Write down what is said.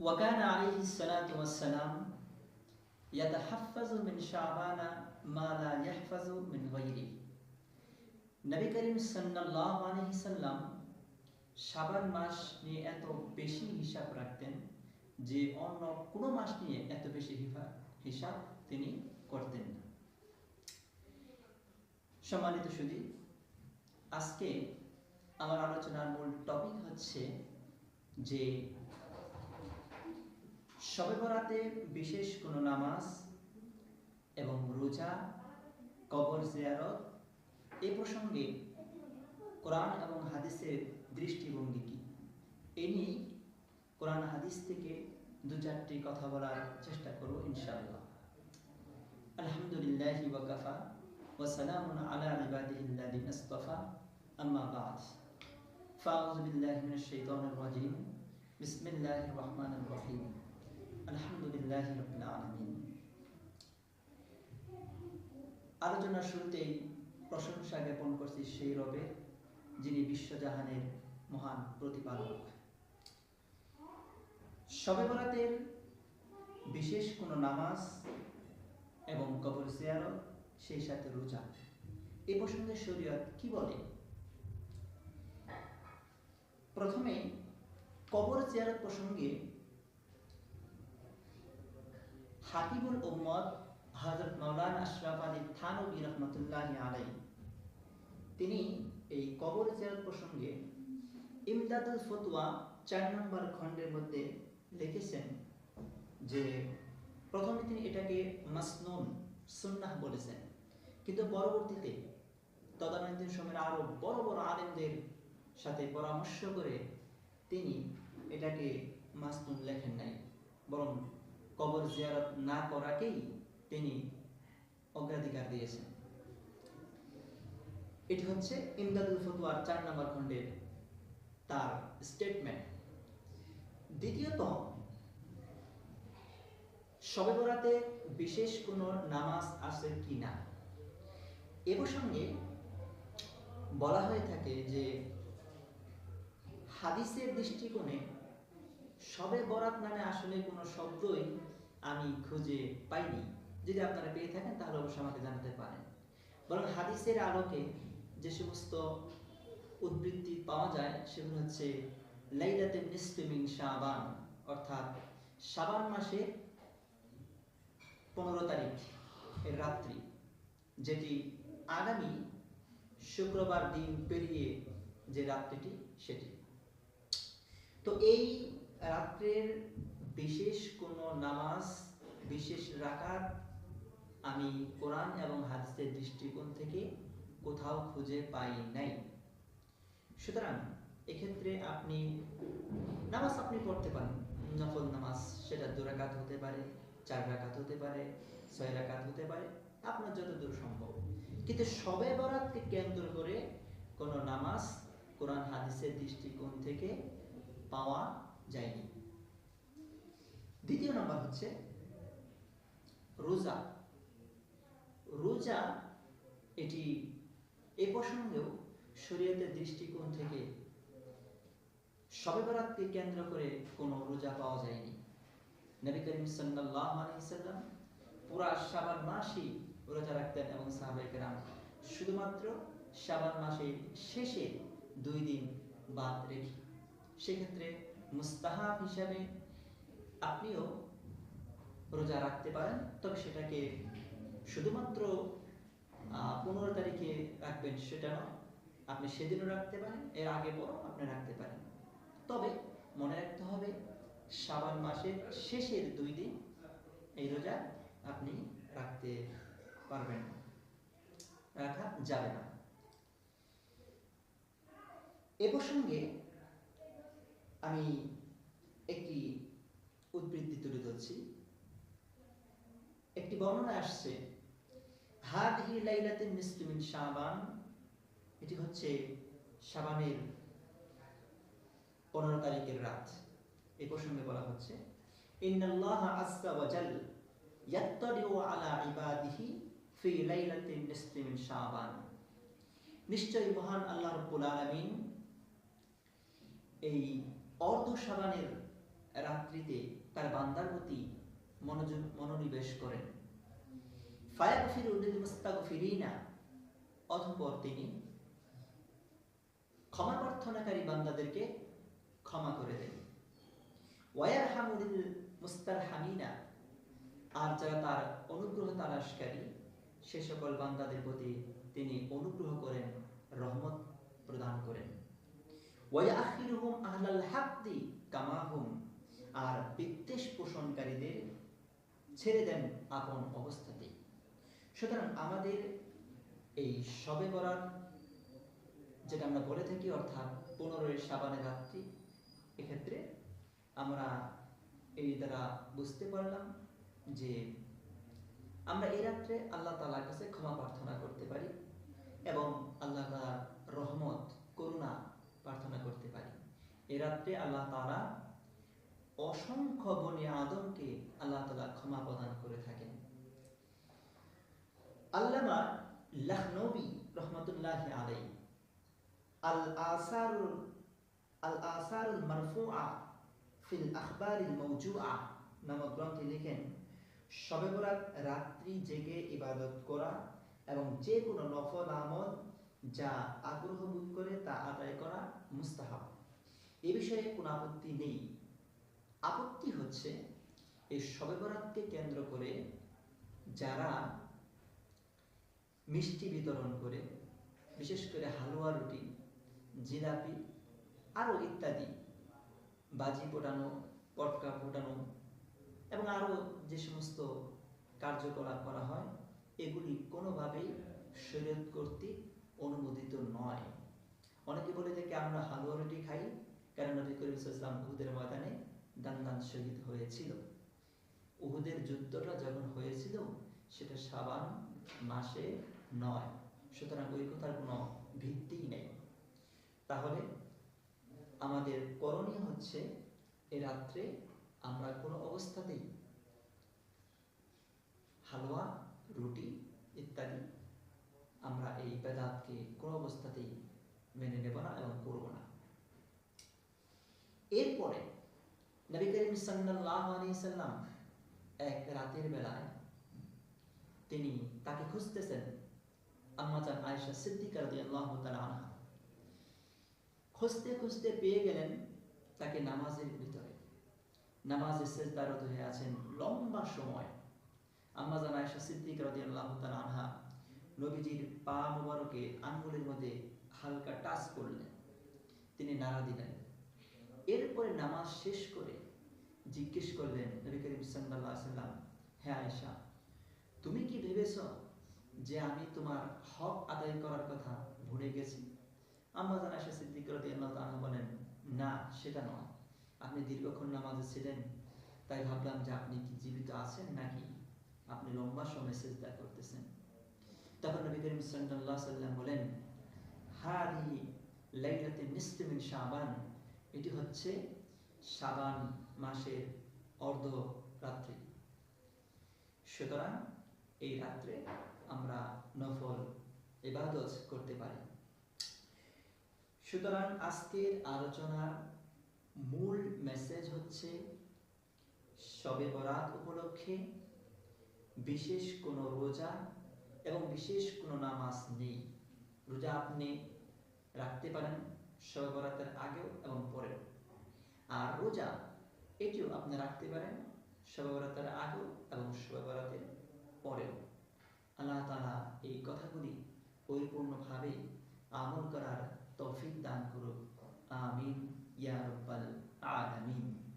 وكان عليه الصلاة والسلام يتحفظ من شعبان ما لا يحفظ من غيره. নবী করিম সাল্লাল্লাহু আলাইহি সাল্লাম শাবান মাস নিয়ে এত বেশি হিসাব রাখতেন যে অন্য কোনো মাস নিয়ে এত বেশি হিসাব তিনি করতেন না। সম্মানিত সুদী আজকে আমার আলোচনার মূল টপিক হচ্ছে যে শবে বরাতে বিশেষ কোনো নামাজ এবং রোজা, কবর জিয়ারত, এ প্রসঙ্গে কোরআন এবং হাদিসের দৃষ্টিভঙ্গি কি? এ নিয়ে কোরআন হাদিস থেকে দু চারটি কথা বলার চেষ্টা করব ইনশাআল্লাহ। আলহামদুলিল্লাহি ওয়া কাফা ওয়া সালামুন আলা ইবাদিহিল্লাযিনা ইসতাফা আম্মা বা'দ। ফাউযু বিল্লাহি মিনাশ শাইতানির রাজীম। বিসমিল্লাহির রহমানির রহিম। আলহামদুলিল্লাহি আলামিন। আলোচনার শুরুতেই প্রশংসা জ্ঞাপন করছি সেই রবে, যিনি বিশ্বজাহানের মহান প্রতিপালক। শবে বরাতের বিশেষ কোনো নামাজ এবং কবর জিয়ারত, সেই সাথে রোজা। এ প্রসঙ্গে শরীয়ত কি বলে? প্রথমে কবর জিয়ারত প্রসঙ্গে হাকিবুল উম্মদ হযরত মাওলানা আশরাফ আলী থানবী রহমতুল্লাহ আলাই তিনি এই কবর জিয়ারত প্রসঙ্গে ইমদাদুল ফতোয়া চার নম্বর খণ্ডের মধ্যে লিখেছেন যে, প্রথমে তিনি এটাকে মাসনুন, সুন্নাহ বলেছেন। কিন্তু পরবর্তীতে তদানীন্তন সময়ের আরও বড় বড় আলেমদের সাথে পরামর্শ করে তিনি এটাকে মাসনুন লেখেন নাই, বরং কবর জিয়ারত না করাকেই তিনি অগ্রাধিকার দিয়েছেন। এটি হচ্ছে ইমদাদুল ফতুয়ার চার নম্বর খণ্ডের তার স্টেটমেন্ট দ্বিতীয়ত শবে বরাতে বিশেষ কোনো নামাজ আছে কি না? এ প্রসঙ্গে বলা হয়ে থাকে যে, হাদিসের দৃষ্টিকোণে শবে বরাত নামে আসলে কোনো শব্দই আমি খুঁজে পাইনি। যদি আপনারা পেয়ে থাকেন, তাহলে অবশ্যই আমাকে জানাতে পারেন। বরং হাদিসের আলোকে যে সমস্ত উদ্বৃত্তি পাওয়া যায়, সেগুলো হচ্ছে লাইলাতে নিসফিমিন শাবান, অর্থাৎ শাবান মাসে পনেরো তারিখ, এর রাত্রি, যেটি আগামী শুক্রবার দিন পেরিয়ে যে রাত্রিটি, সেটি। তো এই রাত্রের বিশেষ কোনো নামাজ, বিশেষ রাকাত আমি কোরআন এবং হাদিসের দৃষ্টিকোণ থেকে কোথাও খুঁজে পাই নাই। সুতরাং এক্ষেত্রে আপনি নামাজ আপনি পড়তে পারেন। নফল নামাজ, সেটা দু রাকাত হতে পারে, চার রাকাত হতে পারে, ছয় রাকাত হতে পারে, আপনার যতদূর সম্ভব। কিন্তু সবে বরাতকে কেন্দ্র করে কোনো নামাজ কোরআন, হাদিসের দৃষ্টিকোণ থেকে পাওয়া যায়নি। দ্বিতীয় নাম্বার হচ্ছে রোজা। রোজা এটি এ প্রসঙ্গেও শরীয়তের দৃষ্টিকোণ থেকে শবে বরাতকে কেন্দ্র করে কোনো রোজা পাওয়া যায়নি। নবী করিম সাল্লাল্লাহু আলাইহি সাল্লাম পুরা শাবান মাসই রোজা রাখতেন এবং সাহাবায়ে কেরাম শুধুমাত্র শাবান মাসের শেষে দুই দিন বাদ রেখে। সেক্ষেত্রে মুস্তাহাব হিসাবে আপনিও রোজা রাখতে পারেন, তবে সেটাকে শুধুমাত্র পনেরো তারিখে রাখবেন সেটা নয়, আপনি সেদিনও রাখতে পারেন, এর আগে পরও আপনি রাখতে পারেন। তবে মনে রাখতে হবে শ্রাবণ মাসের শেষের দুই দিন এই রোজা আপনি রাখতে পারবেন না, রাখা যাবে না। এ প্রসঙ্গে আমি একটি উদ্বৃত্তি তুলে ধরছি। একটি বর্ণনা আসছে হাদিহি লাইলাতিন নিসফিমিন শাবান। এটি হচ্ছে শাবানের পনেরো তারিখের রাত। এই প্রসঙ্গে বলা হচ্ছে, ইন্নাল্লাহ আজ্জা ওয়া জাল ইয়াত্তালিউ আলা ইবাদিহি ফি নিসফিমিন শাবান। নিশ্চয়ই মহান আল্লাহ রাব্বুল আলামিন এই অর্ধ শাবানের রাত্রিতে তার বান্দার প্রতি মনোনিবেশ করেন। অতঃপর তিনি ক্ষমা প্রার্থনাকারী বান্দাদেরকে ক্ষমা করে দেন। ওয়ারহামুল মুস্তারহামিনা আর যারা তার অনুগ্রহ তালাশকারী, সে সকল বান্দাদের প্রতি তিনি অনুগ্রহ করেন, রহমত প্রদান করেন। ওয়ায়াখিরুহুম আহলাল হাক্দি কামাহুম আর বিদ্বেষ পোষণকারীদের ছেড়ে দেন আপন অবস্থাতে। সুতরাং আমাদের এই সবে বরাত, যেটা আমরা বলে থাকি অর্থাৎ পনেরোই সাবানের রাত্রি, এক্ষেত্রে আমরা এই দ্বারা বুঝতে পারলাম যে আমরা এই রাত্রে আল্লাহ তালার কাছে ক্ষমা প্রার্থনা করতে পারি এবং আল্লাহ তালার রহমত, করুণা প্রার্থনা করতে পারি। এ রাত্রে আল্লাহ তালা অসংখ্য বনি আদমকে আল্লাহ তালা ক্ষমা প্রদান করে থাকেন। আল্লামা লাহনবী রহমতুল্লাহ আলাই আল আসারুল আল আসারুল মারফুআ ফিল আখবারিল মৌজুআ নামক গ্রন্থে লিখেন শবে বরাত রাত্রি জেগে ইবাদত করা এবং যে কোনো নফল আমল যা আগ্রহ বোধ করে তা আদায় করা মুস্তাহাব। এ বিষয়ে কোনো আপত্তি নেই। আপত্তি হচ্ছে এই শবে বরাতকে কেন্দ্র করে যারা মিষ্টি বিতরণ করে, বিশেষ করে হালুয়া রুটি, জিলাপি আরও ইত্যাদি, বাজি ফোটানো পটকা ফোটানো এবং আরও যে সমস্ত কার্যকলাপ করা হয়, এগুলি কোনোভাবেই শরীয়ত কর্তৃক অনুমোদিত নয়। অনেকে বলে থাকে, আমরা হালুয়া রুটি খাই কারণ নবী করিম ইসলাম উহুদের ময়দানে দান দান শহীদ হয়েছিল। উহুদের যুদ্ধটা যখন হয়েছিল, সেটা সাবান মাসে নয়। সুতরাং ওই কথার কোনো ভিত্তিই নেই। তাহলে আমাদের করণীয় হচ্ছে, এ রাত্রে আমরা কোনো অবস্থাতেই হালুয়া, রুটি ইত্যাদি আমরা এই বেদাতকে কোনো অবস্থাতেই মেনে নেব না এবং করব না। এরপরে নবী করিম এক রাতের বেলায় তিনি তাকে খুঁজতেছেন আম্মাজান খুঁজতে খুঁজতে পেয়ে গেলেন তাকে নামাজের ভিতরে। নামাজে সেজদারত হয়ে আছেন লম্বা সময়। আম্মাজান আয়েশা সিদ্দিক রাদিয়াল্লাহু তাআলা আনহা নবীজির পা মোবারকে আঙ্গুলের মধ্যে হালকা টাচ করলেন। তিনি নাড়া দিলেন। এরপরে নামাজ শেষ করে জিজ্ঞেস করলেন, নবী করিম সাল্লাল্লাহু সাল্লাম হ্যাঁ আয়েশা, তুমি কি ভেবেছ যে আমি তোমার হক আদায় করার কথা ভুলে গেছি? আম্মাজান আয়েশা সিদ্দিক রাদিয়াল্লাহু তাআলা বলেন, না, সেটা নয়। আপনি দীর্ঘক্ষণ নামাজে ছিলেন, তাই ভাবলাম যে আপনি কি জীবিত আছেন নাকি আপনি লম্বা সময় সেজদা করতেছেন? তখন নবী করিম আলাইহি সাল্লাম বলেন হাদি লাইলাতে নিসফি মিন শাবান এটি হচ্ছে সাবান মাসের অর্ধ রাত্রি। সুতরাং এই রাত্রে আমরা নফল এবাদত করতে পারি। সুতরাং আজকের আলোচনার মূল মেসেজ হচ্ছে শবে বরাত উপলক্ষে বিশেষ কোনো রোজা এবং বিশেষ কোনো নামাজ নেই। রোজা আপনি রাখতে পারেন। শবে বরাতের আগেও এবং পরেও। আর রোজা, এটিও আপনি রাখতে পারেন সর্বরাতের বরাতের আগেও এবং সর্বরাতের বরাতের পরেও। আল্লাহ তালা এই কথাগুলি পরিপূর্ণভাবে আমল করার তৌফিক দান করুক। আমিন। ইয়া রব্বাল আলামিন।